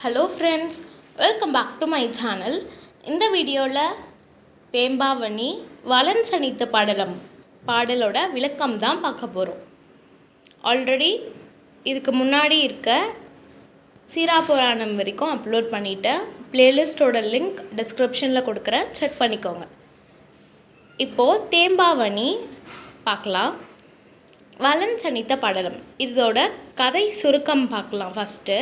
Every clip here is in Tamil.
Hello friends welcome back to my channel இந்த வீடியோவில் தேம்பாவணி வளன் சனித்த பாடலம் பாடலோட விளக்கம் தான் பார்க்க போகிறோம் ஆல்ரெடி இதுக்கு முன்னாடி இருக்க சீரா புராணம் வரைக்கும் அப்லோட் பண்ணிட்டேன் பிளேலிஸ்ட்டோட லிங்க் டிஸ்கிரிப்ஷனில் கொடுக்குறேன். செக் பண்ணிக்கோங்க. இப்போது தேம்பாவணி பார்க்கலாம். வலன் சனித்த படலம் இதோட கதை சுருக்கம் பார்க்கலாம் ஃபஸ்ட்டு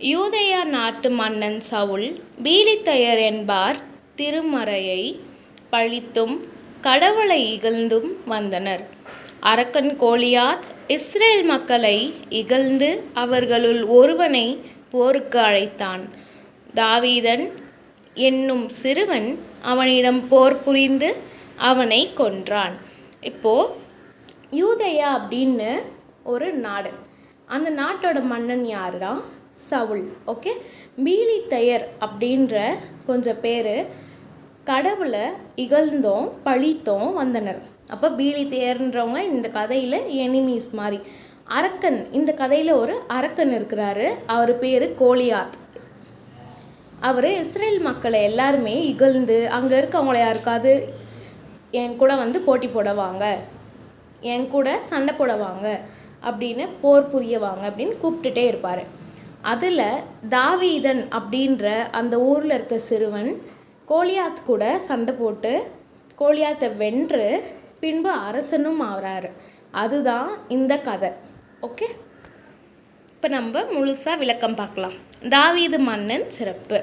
யூதையா நாட்டு மன்னன் சவுல் பீலித்தையர் என்பார் திருமறையை பழித்தும் கடவுளை இகழ்ந்தும் வந்தனர். அரக்கன் கோலியாத் இஸ்ரேல் மக்களை இகழ்ந்து அவர்களுள் ஒருவனை போருக்கு அழைத்தான். தாவீதன் என்னும் சிறுவன் அவனிடம் போர் புரிந்து அவனை கொன்றான். இப்போது யூதையா அப்படின்னு ஒரு நாடு. அந்த நாட்டோட மன்னன் யாருன்னா சவுல். ஓகே பீலித்தையர் அப்படின்ற கொஞ்சம் பேர் கடவுளை இகழ்ந்தோம் பழித்தோம் வந்தனர். அப்போ பீலித்தையர்ன்றவங்க இந்த கதையில் எனிமீஸ் மாதிரி அரக்கன் இந்த கதையில் ஒரு அரக்கன் இருக்கிறாரு. அவர் பேர் கோலியாத். அவர் இஸ்ரேல் மக்களை எல்லாருமே இகழ்ந்து அங்கே இருக்கவங்கள யாருக்காவது என் கூட வந்து போட்டி போடவாங்க. என் கூட சண்டை போடவாங்க. அப்படின்னு போர் புரியவாங்க அப்படின்னு கூப்பிட்டுட்டே இருப்பார். அதில் தாவீதன் அப்படின்ற அந்த ஊரில் இருக்க சிறுவன் கோலியாத் கூட சண்டை போட்டு கோலியாத்தை வென்று பின்பு அரசனும் ஆகிறாரு அதுதான் இந்த கதை. ஓகே? இப்போ நம்ம முழுசாக விளக்கம் பார்க்கலாம். தாவீது மன்னன் சிறப்பு.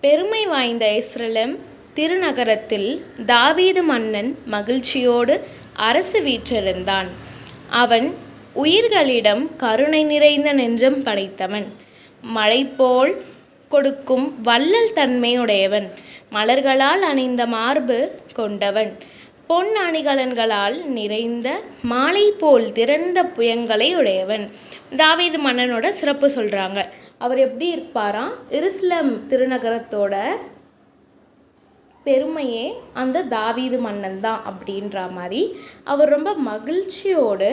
பெருமை வாய்ந்த இஸ்ரலம் திருநகரத்தில் தாவீது மன்னன் மகிழ்ச்சியோடு அரசு வீற்றிருந்தான். அவன் உயிர்களிடம் கருணை நிறைந்த நெஞ்சம் படைத்தவன். மழை போல் கொடுக்கும் வள்ளல் தன்மையுடையவன். மலர்களால் அணிந்த மார்பு கொண்டவன். பொன் அணிகலன்களால் நிறைந்த மாலை போல் திறந்த புயங்களை உடையவன். தாவீது மன்னனோட சிறப்பு சொல்கிறாங்க அவர் எப்படி இருப்பாராம் இருஸ்லம் திருநகரத்தோட பெருமையே அந்த தாவீது மன்னன் தான் அப்படின்ற மாதிரி. அவர் ரொம்ப மகிழ்ச்சியோடு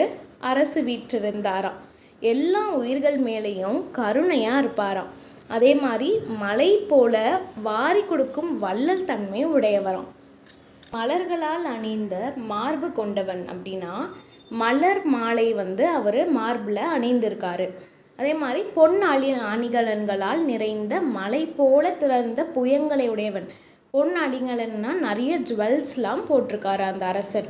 அரசு வீற்றிருந்தாராம். எல்லா உயிர்கள் மேலேயும் கருணையாக இருப்பாராம். அதே மாதிரி மலை போல வாரி கொடுக்கும் வள்ளல் தன்மை உடையவராம். மலர்களால் அணிந்த மார்பு கொண்டவன் அப்படின்னா மலர் மாலை வந்து அவர் மார்பில் அணிந்திருக்காரு. அதே மாதிரி பொன் அணி அணிகலன்களால் நிறைந்த மலை போல திறந்த புயங்களை உடையவன். பொன் அணிகலன்னா நிறைய ஜுவல்ஸ்லாம் போட்டிருக்காரு அந்த அரசன்.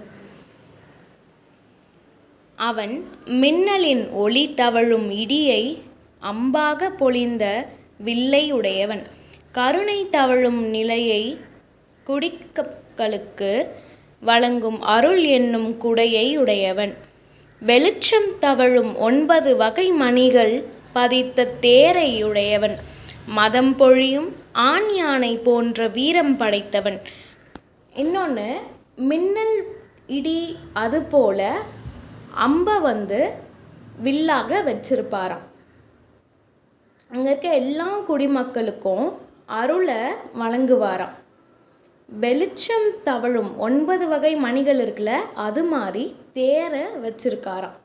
அவன் மின்னலின் ஒளி தவழும் இடியை அம்பாக பொழிந்த வில்லை உடையவன் கருணை தவழும் நிலையை குடிக்களுக்கு வழங்கும் அருள் என்னும் குடையை உடையவன். வெளிச்சம் தவழும் ஒன்பது வகை மணிகள் பதித்த தேரை உடையவன். மதம் பொழியும் ஆண் யானை போன்ற வீரம் படைத்தவன். இன்னொன்று மின்னல் இடி அதுபோல அம்பை வந்து வில்லாக வச்சிருப்பாராம். அங்கே இருக்க எல்லா குடிமக்களுக்கும் அருளை வழங்குவாராம். வெளிச்சம் தவழும் ஒன்பது வகை மணிகள் இருக்குல்ல அது மாதிரி தேரை வச்சிருக்காராம்.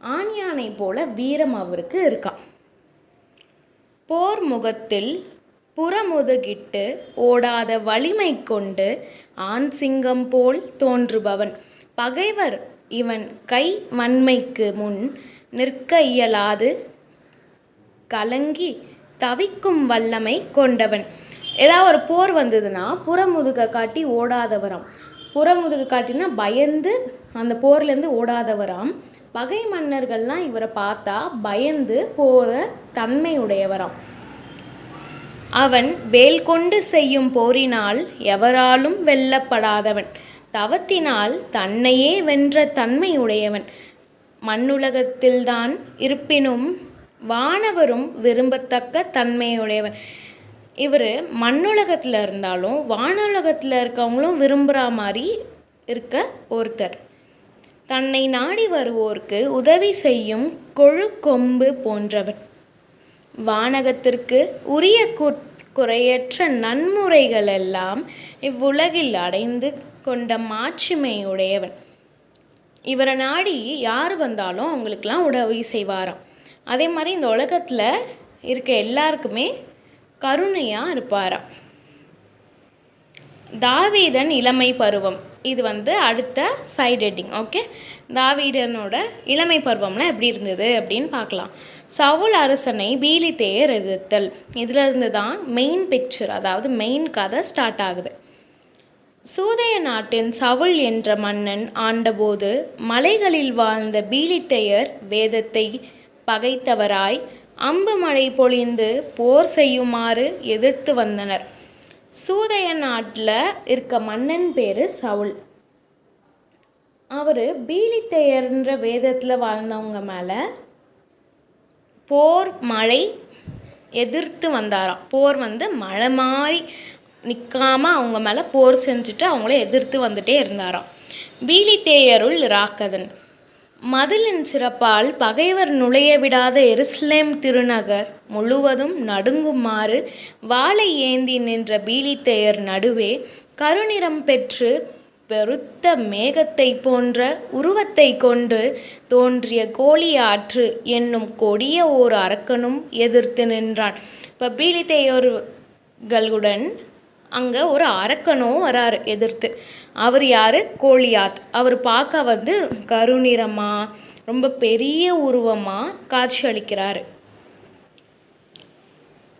ஆண் யானை போல வீரம் அவருக்கு இருக்கான் போர் முகத்தில் புறமுதுகிட்டு ஓடாத வலிமை கொண்டு ஆண் சிங்கம் போல் தோன்றுபவன். பகைவர் இவன் கை மண்மைக்கு முன் நிற்க இயலாது. கலங்கி தவிக்கும் வல்லமை கொண்டவன். ஏதாவது ஒரு போர் வந்ததுன்னா புறமுதுக காட்டி ஓடாதவராம். புறமுதுக காட்டினா பயந்து அந்த போர்லேருந்து ஓடாதவராம். பகை மன்னர்கள்லாம் இவரை பார்த்தா பயந்து போகிற தன்மையுடையவராம். அவன் வேல் கொண்டு செய்யும் போரினால் எவராலும் வெல்லப்படாதவன். தவத்தினால் தன்னையே வென்ற தன்மையுடையவன். மண்ணுலகத்தில்தான் இருப்பினும் வானவரும் விரும்பத்தக்க தன்மையுடையவன். இவர் மண்ணுலகத்தில் இருந்தாலும் வானுலகத்தில் இருக்கவங்களும் விரும்புகிற மாதிரி இருக்க ஒருத்தர். தன்னை நாடி வருவோருக்கு உதவி செய்யும் கொழு கொம்பு போன்றவன். வானகத்திற்கு உரிய குறையற்ற நன்முறைகள் எல்லாம் இவ்வுலகில் அடைந்து கொண்ட மாட்சிமையுடையவன். இவரை நாடி யார் வந்தாலும் அவங்களுக்கெல்லாம் உதவி செய்வாராம். அதே மாதிரி இந்த உலகத்தில் இருக்க எல்லாருக்குமே கருணையாக இருப்பாராம். தாவீதன் இளமை பருவம். இது வந்து அடுத்த சைட் ஹெட்டிங் ஓகே தாவீடனோட இளமை பருவம்லாம் எப்படி இருந்தது அப்படின்னு பார்க்கலாம். சவுல் அரசனை பீலித்தேயர் எதிர்த்தல் இதில் இருந்து தான் மெயின் பிக்சர் அதாவது மெயின் கதை ஸ்டார்ட் ஆகுது. சூதைய நாட்டின் சவுல் என்ற மன்னன் ஆண்டபோது மலைகளில் வாழ்ந்த பீலித்தையர் வேதத்தை பகைத்தவராய் அம்பு மழை பொழிந்து போர் செய்யுமாறு எதிர்த்து வந்தனர். சூதைய நாட்டில் இருக்க மன்னன் பேர் சவுல். அவர் பீலித்தையர்ன்ற வேதத்தில் வாழ்ந்தவங்க மேலே போர் மழை எதிர்த்து வந்தாராம். போர் வந்து மழை மாதிரி நிற்காமல் அவங்க மேலே போர் செஞ்சுட்டு அவங்கள எதிர்த்து வந்துட்டே இருந்தாராம். பீலித்தேயருள் ராக்கதன். மதிலின் சிறப்பால் பகைவர் நுழைய விடாத எருசலேம் திருநகர் முழுவதும் நடுங்குமாறு வாளை ஏந்தி நின்ற பீலித்தேயர் நடுவே கருநிறம் பெற்று பெருத்த மேகத்தை போன்ற உருவத்தை கொண்டு தோன்றிய கோழியாற்று என்னும் கொடிய ஓர் அரக்கனும் எதிர்த்து நின்றான். இப்போ பீலித்தேயர்களுடன் அங்கே ஒரு அரக்கனும் வராரு எதிர்த்து. அவர் யார்? கோழியாத் அவர் பார்க்க வந்து கருநிறமாக ரொம்ப பெரிய உருவமாக காட்சி அளிக்கிறாரு.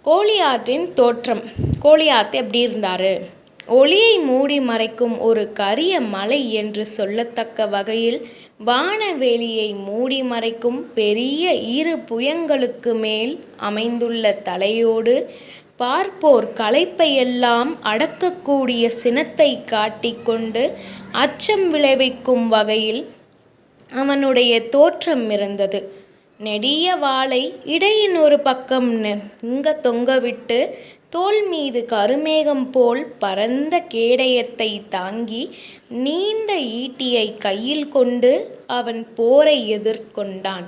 கோலியாத்தின் தோற்றம். கோலியாத் எப்படி இருந்தார்? ஒளியை மூடி மறைக்கும் ஒரு கரிய மலை என்று சொல்லத்தக்க வகையில் வானவெளியை மூடி மறைக்கும் பெரிய இரு புயங்களுக்கு மேல் அமைந்துள்ள தலையோடு பார்ப்போர் களைப்பையெல்லாம் அடக்கக்கூடிய சினத்தை காட்டிக்கொண்டு அச்சம் விளைவிக்கும் வகையில் அவனுடைய தோற்றம் இருந்தது. நெடிய வாளை இடையின் ஒரு பக்கம் இங்க தொங்கவிட்டு தோல் மீது கருமேகம் போல் பரந்த கேடயத்தை தாங்கி நீண்ட ஈட்டியை கையில் கொண்டு அவன் போரை எதிர்கொண்டான்.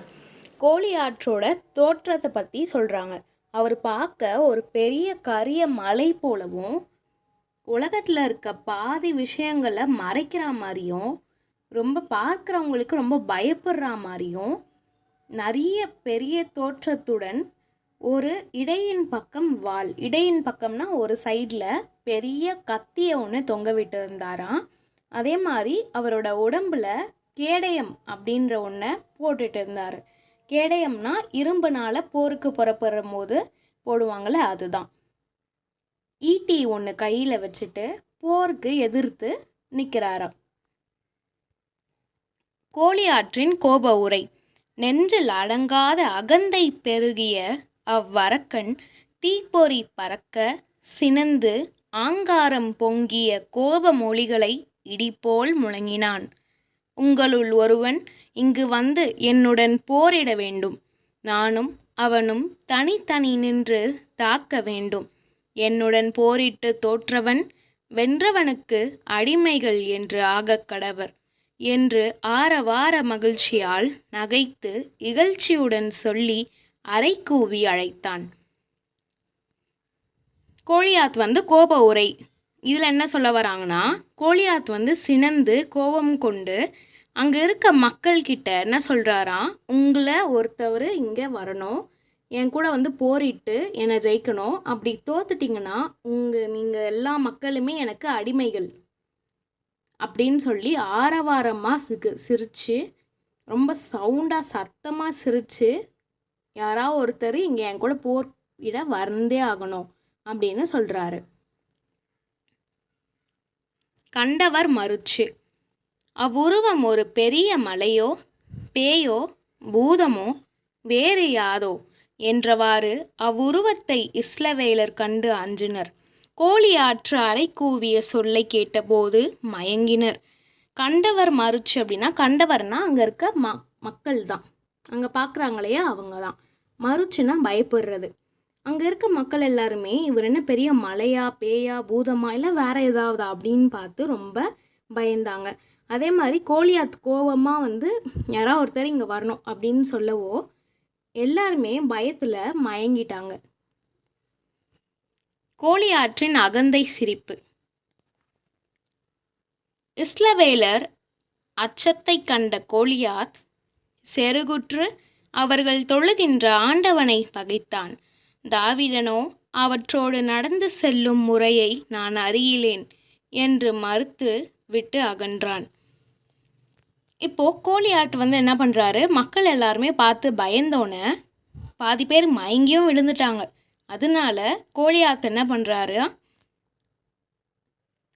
கோழியாற்றோட தோற்றத்தை பற்றி சொல்கிறாங்க அவர் பார்க்க ஒரு பெரிய கரிய மலை போலவும் உலகத்தில் இருக்க பாதி விஷயங்களை மறைக்கிற மாதிரியும் ரொம்ப பார்க்குறவங்களுக்கு ரொம்ப பயப்படுற மாதிரியும் நிறைய பெரிய தோற்றத்துடன் ஒரு இடையின் பக்கம் வால் இடையின் பக்கம்னா ஒரு சைடில் பெரிய கத்தியை ஒன்று தொங்க விட்டு இருந்தாராம் அதே மாதிரி அவரோட உடம்புல கேடயம் அப்படின்ற ஒன்றை போட்டுட்டு இருந்தார். கேடயம்னா இரும்புனால போருக்கு புறப்படும் போது போடுவாங்கள அதுதான் ஈட்டி ஒன்று கையில் வச்சுட்டு போருக்கு எதிர்த்து நிற்கிறாராம் கோழியாற்றின் கோப உரை. நெஞ்சில் அடங்காத அகந்தை பெருகிய அவ்வரக்கன் தீப்பொறி பறக்க சினந்து ஆங்காரம் பொங்கிய கோப மொழிகளை இடிபோல் முழங்கினான். உங்களுள் ஒருவன் இங்கு வந்து என்னுடன் போரிட வேண்டும். நானும் அவனும் தனித்தனி நின்று தாக்க வேண்டும். என்னுடன் போரிட்டு தோற்றவன் வென்றவனுக்கு அடிமைகள் என்று ஆகக் கடவர் என்று ஆரவார மகிழ்ச்சியால் நகைத்து இகழ்ச்சியுடன் சொல்லி அரைக்கூவி அழைத்தான். கோழியாத் வந்து கோப உரை. இதில் என்ன சொல்ல வராங்கன்னா கோழியாத் வந்து சினந்து கோபம் கொண்டு அங்கே இருக்க மக்கள்கிட்ட என்ன சொல்கிறாராம் உங்களை ஒருத்தவர் இங்கே வரணும். என் கூட வந்து போரிட்டு என்னை ஜெயிக்கணும். அப்படி தோத்துட்டிங்கன்னா உங்கள் நீங்கள் எல்லா மக்களுமே எனக்கு அடிமைகள். அப்படின்னு சொல்லி ஆரவாரமாக சிகு சிரித்து ரொம்ப சவுண்டாக சத்தமாக சிரித்து யாராவது ஒருத்தர் இங்கே என் கூட போரிட வந்தே ஆகணும். அப்படின்னு சொல்கிறாரு கண்டவர் மறுச்சு. அவ்வுருவம் ஒரு பெரிய மலையோ பேயோ பூதமோ வேறு யாதோ என்றவாறு அவ்வுருவத்தை இஸ்லவேலர் கண்டு அஞ்சினர். கோழியாற்று அறை கூவிய சொல்லை கேட்டபோது மயங்கினர். கண்டவர் மறுச்சு அப்படின்னா கண்டவர்னா அங்கே இருக்க ம மக்கள் தான் அங்கே பார்க்குறாங்களையா அவங்க தான் மறுச்சுன்னா பயப்படுறது. அங்கே இருக்க மக்கள் எல்லாருமே இவர் என்ன பெரிய மலையா பேயா பூதமா இல்லை வேறு ஏதாவது அப்படின்னு பார்த்து ரொம்ப பயந்தாங்க. அதே மாதிரி கோழியாத் கோவமாக வந்து யாராவது ஒருத்தர் இங்கே வரணும் அப்படின்னு சொல்லவோ எல்லாருமே பயத்தில் மயங்கிட்டாங்க. கோழியாற்றின் அகந்தை சிரிப்பு. இஸ்லவேலர் அச்சத்தை கண்ட கோலியாத் செருகுற்று அவர்கள் தொழுகின்ற ஆண்டவனை பகைத்தான். தாவிடனோ அவற்றோடு நடந்து செல்லும் முறையை நான் அறியிலேன் என்று மறுத்து விட்டு அகன்றான். இப்போது கோலியாட் வந்து என்ன பண்ணுறாரு மக்கள் எல்லாருமே பார்த்து பயந்தோன்னே பாதி பேர் மயங்கியும் விழுந்துட்டாங்க. அதனால கோலியாத் என்ன பண்ணுறாரு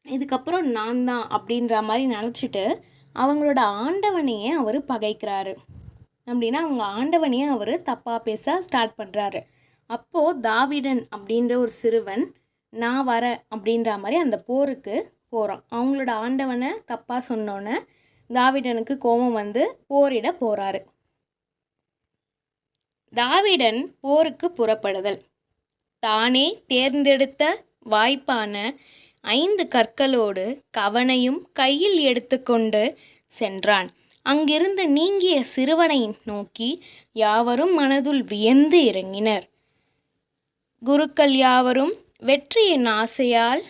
இதுக்கப்புறம் நான் தான் அப்படின்ற மாதிரி நினச்சிட்டு அவங்களோட ஆண்டவனையே அவர் பகைக்கிறாரு. அப்படின்னா அவங்க ஆண்டவனையே அவர் தப்பாக பேச ஸ்டார்ட் பண்ணுறாரு அப்போது தாவிடன் அப்படின்ற ஒரு சிறுவன் நான் வரேன் அப்படின்ற மாதிரி அந்த போருக்கு போகிறான் அவங்களோட ஆண்டவனை தப்பாக சொன்னோன்னே தாவிடனுக்கு கோபம் வந்து போரிட போகிறாரு தாவிடன் போருக்கு புறப்படுதல். தானே தேர்ந்தெடுத்த வாய்ப்பான ஐந்து கற்களோடு கவனையும் கையில் எடுத்துக்கொண்டு சென்றான். அங்கிருந்து நீங்கிய சிறுவனை நோக்கி யாவரும் மனதுள் வியந்து இறங்கினர். குருக்கள் யாவரும் வெற்றியின் ஆசையால்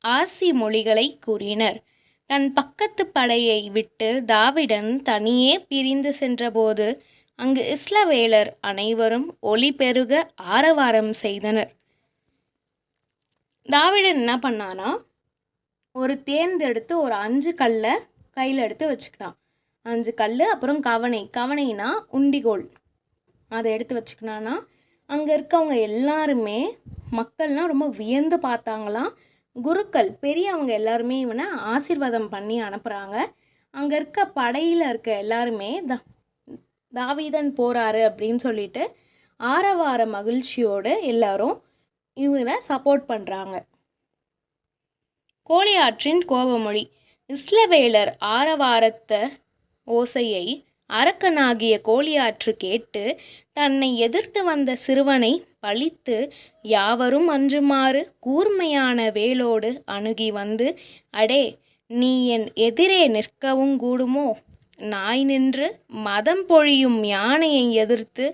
ஆசி மொழிகளை கூறினர். தன் பக்கத்து படையை விட்டு தாவிடன் தனியே பிரிந்து சென்றபோது அங்கு இஸ்லவேலர் அனைவரும் ஒளி பெருக ஆரவாரம் செய்தனர். தாவிடன் என்ன பண்ணானா ஒரு தேர்ந்தெடுத்து ஒரு அஞ்சு கல்லை கையில் எடுத்து வச்சுக்கிட்டான் அஞ்சு கல் அப்புறம் கவனை கவனைனா உண்டிகோல். அதை எடுத்து வச்சுக்கினான்னா அங்கே இருக்கவங்க எல்லாருமே மக்கள்லாம் ரொம்ப வியந்து பார்த்தாங்களாம். குருக்கள் பெரியவங்க எல்லாருமே இவனை ஆசீர்வாதம் பண்ணி அனுப்புகிறாங்க அங்கே இருக்க படையில் இருக்க எல்லாருமே தா தாவீதன் போகிறாரு அப்படின்னு சொல்லிட்டு ஆரவார மகிழ்ச்சியோடு எல்லாரும் இவனை சப்போர்ட் பண்ணுறாங்க கோழியாற்றின் கோபமொழி. இஸ்லவேலர் ஆரவாரத்த ஓசையை அரக்கனாகிய கோலியாற்று கேட்டு தன்னை எதிர்த்து வந்த சிறுவனை பழித்து யாவரும் அஞ்சுமாறு கூர்மையான வேலோடு அணுகி வந்து அடே நீ என் எதிரே நிற்கவும் கூடுமோ? நாய் நின்று மதம் பொழியும் யானையை எதிர்த்து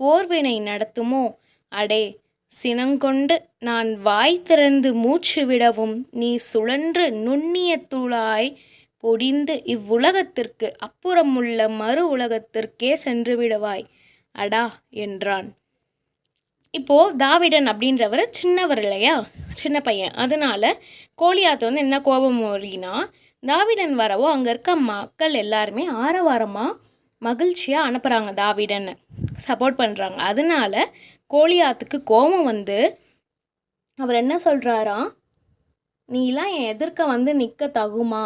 போர்வினை நடத்துமோ? அடே சினங்கொண்டு நான் வாய் திறந்து மூச்சு விடவும் நீ சுழன்று நுண்ணிய தூளாய் பொடிந்து இவ்வுலகத்திற்கு அப்புறமுள்ள மறு உலகத்திற்கே சென்று விடுவாய் அடா! என்றான். இப்போ தாவிடன் அப்படின்றவர் சின்னவர் இல்லையா? சின்ன பையன். அதனால கோலியாத்து வந்து என்ன கோபம் மொழினா தாவிடன் வரவோ அங்கே இருக்க மக்கள் எல்லாருமே ஆரவாரமாக மகிழ்ச்சியாக அனுப்புகிறாங்க தாவிடன் சப்போர்ட் பண்ணுறாங்க அதனால கோலியாத்துக்கு கோபம் வந்து அவர் என்ன சொல்கிறாராம் நீலாம் என் எதிர்க்க வந்து நிற்க தகுமா?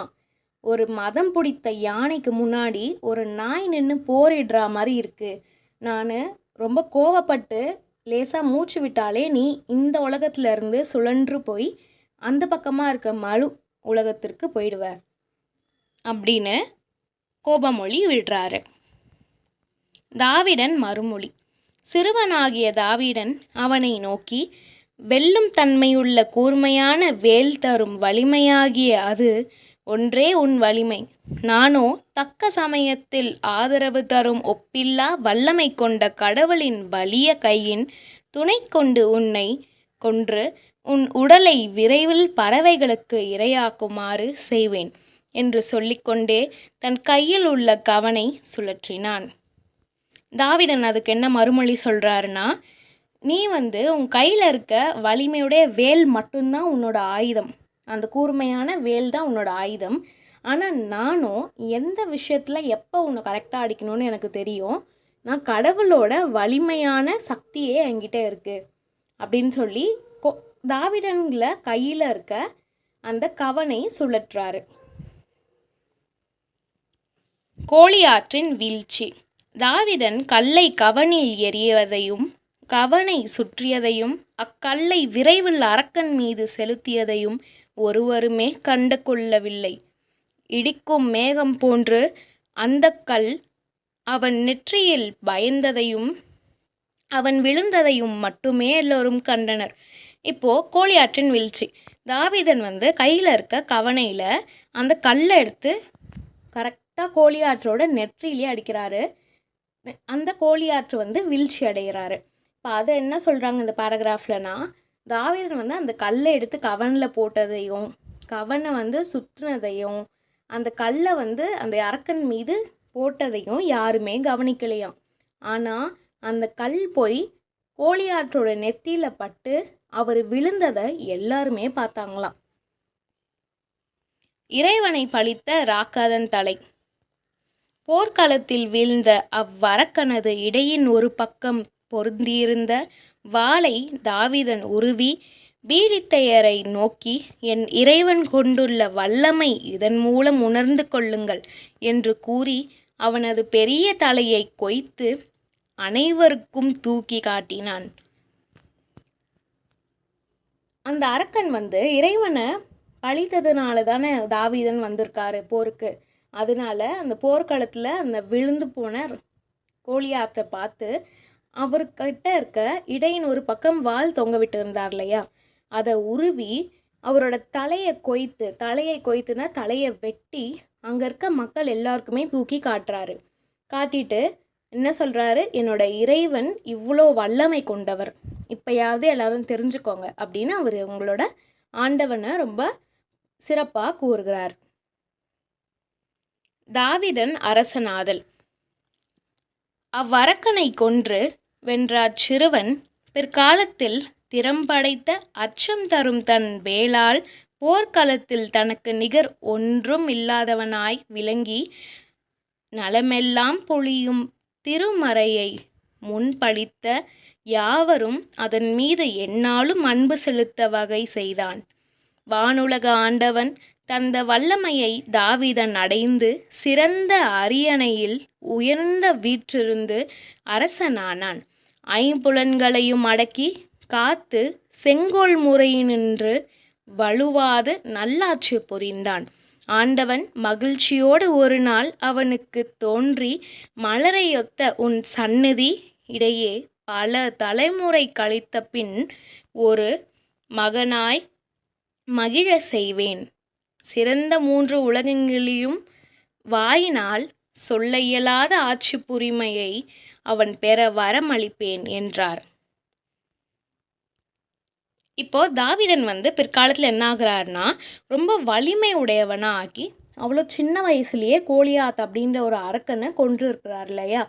ஒரு மதம் பிடித்த யானைக்கு முன்னாடி ஒரு நாய் நின்று போரிடுறா மாதிரி இருக்குது நான் ரொம்ப கோவப்பட்டு லேசாக மூச்சு விட்டாலே நீ இந்த உலகத்துல இருந்து சுழன்று போய் அந்த பக்கமாக இருக்க மழு உலகத்திற்கு போயிடுவ. அப்படின்னு கோபமொழி விடுறாரு. தாவிடன் மறுமொழி. சிறுவனாகிய தாவிடன் அவனை நோக்கி வெல்லும் தன்மையுள்ள கூர்மையான வேல் தரும் வலிமையாகிய அது ஒன்றே உன் வலிமை. நானோ தக்க சமயத்தில் ஆதரவு தரும் ஒப்பில்லா வல்லமை கொண்ட கடவுளின் வலிய கையின் துணை கொண்டு உன்னை கொன்று உன் உடலை விரைவில் பறவைகளுக்கு இரையாக்குமாறு செய்வேன் என்று சொல்லிக்கொண்டே தன் கையில் உள்ள கவனை சுழற்றினான். தாவிடன் அதுக்கு என்ன மறுமொழி சொல்கிறாருன்னா நீ வந்து உன் கையில் இருக்க வலிமையுடைய வேல் மட்டும்தான் உன்னோட ஆயுதம். அந்த கூர்மையான வேல் தான் உன்னோட ஆயுதம். ஆனால் நானும் எந்த விஷயத்தில் எப்போ உன்னை கரெக்டாக அடிக்கணும்னு எனக்கு தெரியும் நான் கடவுளோட வலிமையான சக்தியே என்கிட்ட இருக்குது அப்படின்னு சொல்லி கொ தாவிடன்ல கையில் இருக்க அந்த கவனை சுழற்றாரு. கோழியாற்றின் வீழ்ச்சி. தாவிதன் கல்லை கவனில் எறியதையும் கவனை சுற்றியதையும் அக்கல்லை விரைவில் அரக்கன் மீது செலுத்தியதையும் ஒருவருமே கண்டு கொள்ளவில்லை. இடிக்கும் மேகம் போன்று அந்த கல் அவன் நெற்றியில் பயந்ததையும் அவன் விழுந்ததையும் மட்டுமே எல்லோரும் கண்டனர். இப்போ கோழியாற்றின் வீழ்ச்சி. தாவிதன் வந்து கையில் இருக்க கவனையில் அந்த கல்லை எடுத்து கரெக்டாக கோழியாற்றோட நெற்றியிலேயே அடிக்கிறாரு. அந்த கோழியாற்று வந்து வீழ்ச்சி அடைகிறாரு இப்போ அதை என்ன சொல்கிறாங்க இந்த பேராகிராஃப்லனா தாவீதன் வந்து அந்த கல்லை எடுத்து கவனில் போட்டதையும் கவனை வந்து சுற்றினதையும் அந்த கல்லை வந்து அந்த அரக்கன் மீது போட்டதையும் யாருமே கவனிக்கலையாம். ஆனால் அந்த கல் போய் கோழியாற்றோட நெத்தியில் பட்டு அவர் விழுந்ததை எல்லாருமே பார்த்தாங்களாம். இறைவனை பழித்த ராக்காதன் தலை. போர்க்களத்தில் வீழ்ந்த அவ்வரக்கனது இடையின் ஒரு பக்கம் பொருந்தியிருந்த வாளை தாவிதன் உருவி பீலித்தையரை நோக்கி என் இறைவன் கொண்டுள்ள வல்லமை இதன் மூலம் உணர்ந்து கொள்ளுங்கள் என்று கூறி அவனது பெரிய தலையை கொய்த்து அனைவருக்கும் தூக்கி காட்டினான். அந்த அரக்கன் வந்து இறைவனை பழித்ததுனால தானே தாவீதன் வந்திருக்காரு போருக்கு. அதனால அந்த போர்க்களத்தில் அந்த விழுந்து போன கோழியாத்தை பார்த்து அவர்கிட்ட இருக்க இடையின் ஒரு பக்கம் வால் தொங்க விட்டு இருந்தார் இல்லையா? அதை உருவி அவரோட தலையை கொய்த்து தலையை கொய்த்துனா தலையை வெட்டி அங்கே இருக்க மக்கள் எல்லாருக்குமே தூக்கி காட்டுறாரு. காட்டிட்டு என்ன சொல்கிறாரு என்னோட இறைவன் இவ்வளோ வல்லமை கொண்டவர். இப்போயாவது எல்லாரும் தெரிஞ்சுக்கோங்க அப்படின்னு அவர் உங்களோட ஆண்டவனை ரொம்ப சிறப்பாக கூறுகிறார். தாவிதன் அரசனாதல். அவ்வரக்கனை கொன்று வென்ற அச்சிறுவன் பிற்காலத்தில் திறம்படைத்த அச்சம் தரும் தன் வேளால் போர்க்களத்தில் தனக்கு நிகர் ஒன்றும் இல்லாதவனாய் விளங்கி நலமெல்லாம் பொழியும் திருமறையை முன்படித்த யாவரும் அதன் மீது எந்நாளும் அன்பு செலுத்த வகை செய்தான். வானுலக ஆண்டவன் தந்த வல்லமையை தாவிதன் அடைந்து சிறந்த அரியணையில் உயர்ந்த வீற்றிருந்து அரசனானான். ஐம்புலன்களையும் அடக்கி காத்து செங்கோல் முறையினின்று வலுவாது நல்லாட்சி புரிந்தான். ஆண்டவன் மகிழ்ச்சியோடு ஒரு நாள் அவனுக்கு தோன்றி மலரையொத்த உன் சந்நிதி இடையே பல தலைமுறை கழித்த பின் ஒரு மகனாய் மகிழ செய்வேன். சிறந்த மூன்று உலகங்களிலும் வாயினால் சொல்ல இயலாத ஆட்சி புரிமையை அவன் பெற வரமளிப்பேன் என்றார். இப்போ தாவிடன் வந்து பிற்காலத்தில் என்ன ஆகுறாருனா ரொம்ப வலிமை உடையவனாக ஆக்கி அவ்வளோ சின்ன வயசுலேயே கோழியாத் அப்படின்ற ஒரு அரக்கனை கொன்று இருக்கிறார் இல்லையா?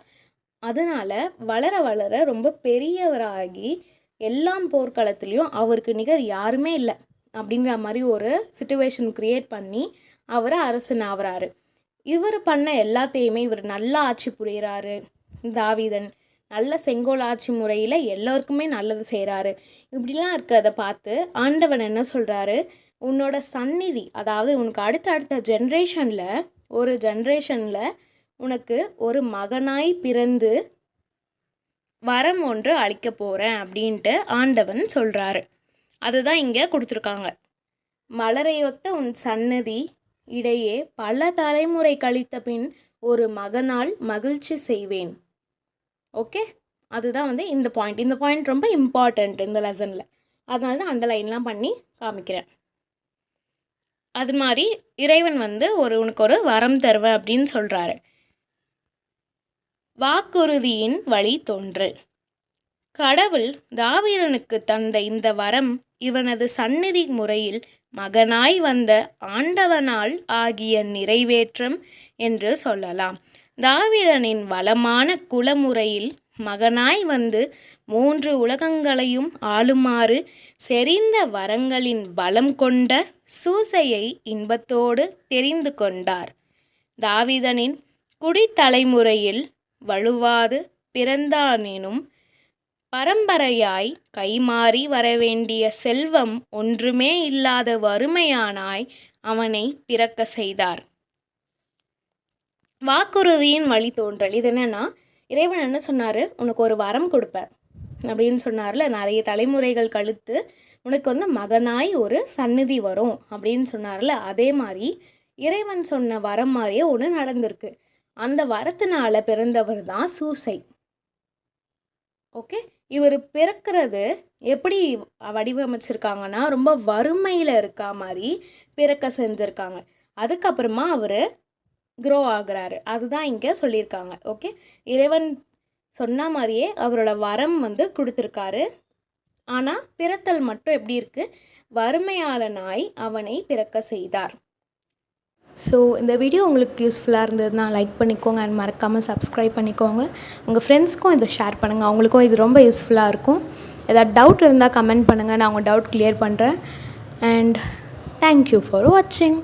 அதனால் வளர வளர ரொம்ப பெரியவராகி எல்லாம் போர்க்களத்துலேயும் அவருக்கு நிகர் யாருமே இல்லை அப்படிங்கிற மாதிரி ஒரு சுச்சுவேஷன் க்ரியேட் பண்ணி அவர் அரசன் ஆகிறாரு இவர் பண்ண எல்லாத்தையுமே இவர் நல்லா ஆட்சி புரிகிறாரு தாவிதன். நல்ல செங்கோல் ஆட்சி முறையில் எல்லோருக்குமே நல்லது செய்கிறாரு இப்படிலாம் இருக்கிறத பார்த்து ஆண்டவன் என்ன சொல்கிறாரு உன்னோட சந்நிதி அதாவது உனக்கு அடுத்த அடுத்த ஜென்ரேஷனில் ஒரு ஜென்ரேஷனில் உனக்கு ஒரு மகனாய் பிறந்து வரம் ஒன்று அளிக்க போகிறேன் அப்படின்ட்டு ஆண்டவன் சொல்கிறாரு அதுதான் இங்கே கொடுத்துருக்காங்க. மலரையொத்த உன் சன்னதி இடையே பல தலைமுறை கழித்த பின் ஒரு மகனால் மகிழ்ச்சி செய்வேன். ஓகே அதுதான் வந்து இந்த பாயிண்ட் இந்த பாயிண்ட் ரொம்ப இம்பார்ட்டண்ட் இந்த லெசனில் அதனால தான் அண்டர்லைன்லாம் பண்ணி காமிக்கிறேன். அது மாதிரி இறைவன் வந்து ஒரு உனக்கு ஒரு வரம் தருவேன் அப்படின்னு சொல்கிறாரு வாக்குறுதியின் வழி தோன்று. கடவுள் தாவீரனுக்கு தந்த இந்த வரம் இவனது சந்நிதி முறையில் மகனாய் வந்த ஆண்டவனால் ஆகிய நிறைவேற்றம் என்று சொல்லலாம். தாவீரனின் வளமான குலமுறையில் மகனாய் வந்து மூன்று உலகங்களையும் ஆளுமாறு செறிந்த வரங்களின் வளம் கொண்ட சூசையை இன்பத்தோடு தெரிந்து கொண்டார். தாவிதனின் குடித்தலைமுறையில் வலுவாது பிறந்தானினும் பரம்பரையாய் கைமாறி வரவேண்டிய செல்வம் ஒன்றுமே இல்லாத வறுமையானாய் அவனை பிறக்க செய்தார். வாக்குறுதியின் வழி தோன்றல் இது என்னென்னா இறைவன் என்ன சொன்னார்? உனக்கு ஒரு வரம் கொடுப்பேன் அப்படின்னு சொன்னார்ல நிறைய தலைமுறைகள் கழுத்து உனக்கு வந்து மகனாய் ஒரு சந்நிதி வரும். அப்படின்னு சொன்னார்ல அதே மாதிரி இறைவன் சொன்ன வரம் மாதிரியே ஒன்று நடந்திருக்கு. அந்த வரத்தினால பிறந்தவர் தான் சூசை. ஓகே? இவர் பிறக்கிறது எப்படி வடிவமைச்சிருக்காங்கன்னா ரொம்ப வறுமையில் இருக்கா மாதிரி பிறக்க செஞ்சுருக்காங்க. அதுக்கப்புறமா அவர் க்ரோ ஆகுறாரு. அதுதான் இங்கே சொல்லியிருக்காங்க. ஓகே இறைவன் சொன்ன மாதிரியே அவரோட வரம் வந்து கொடுத்துருக்காரு. ஆனால் பிறத்தல் மட்டும் எப்படி இருக்குது வறுமையாளனாய் அவனை பிறக்க செய்தார். ஸோ இந்த வீடியோ உங்களுக்கு யூஸ்ஃபுல்லாக இருந்ததுன்னா லைக் பண்ணிக்கோங்க அண்ட் மறக்காமல் சப்ஸ்கிரைப் பண்ணிக்கோங்க. உங்கள் ஃப்ரெண்ட்ஸ்க்கும் இதை ஷேர் பண்ணுங்கள் அவங்களுக்கும் இது ரொம்ப யூஸ்ஃபுல்லாக இருக்கும். ஏதாவது டவுட் இருந்தால் கமெண்ட் பண்ணுங்கள் நான் உங்கள் டவுட் கிளியர் பண்ணுறேன் அண்ட் தேங்க்யூ ஃபார் வாட்சிங்